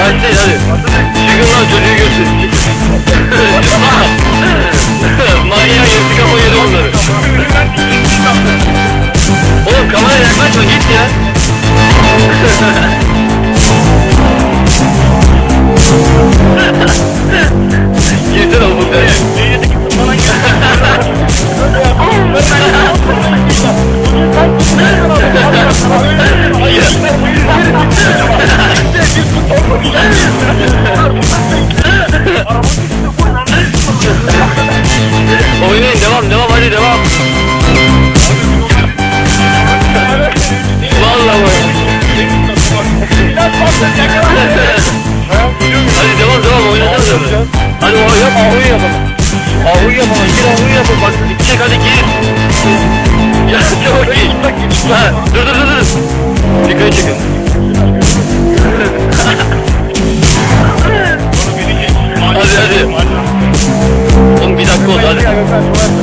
Hadi hadi. Oynayın devam devam hadi devam. Vallahi bak. Hadi devam devam öyle. Hadi o yap ahu yapalım. Ahu yapalım gir ahu yapalım bak gidecek hadi gir. Ya çok iyi. Ha, dur dur dur dur. Dikkat çekin. Hadi hadi.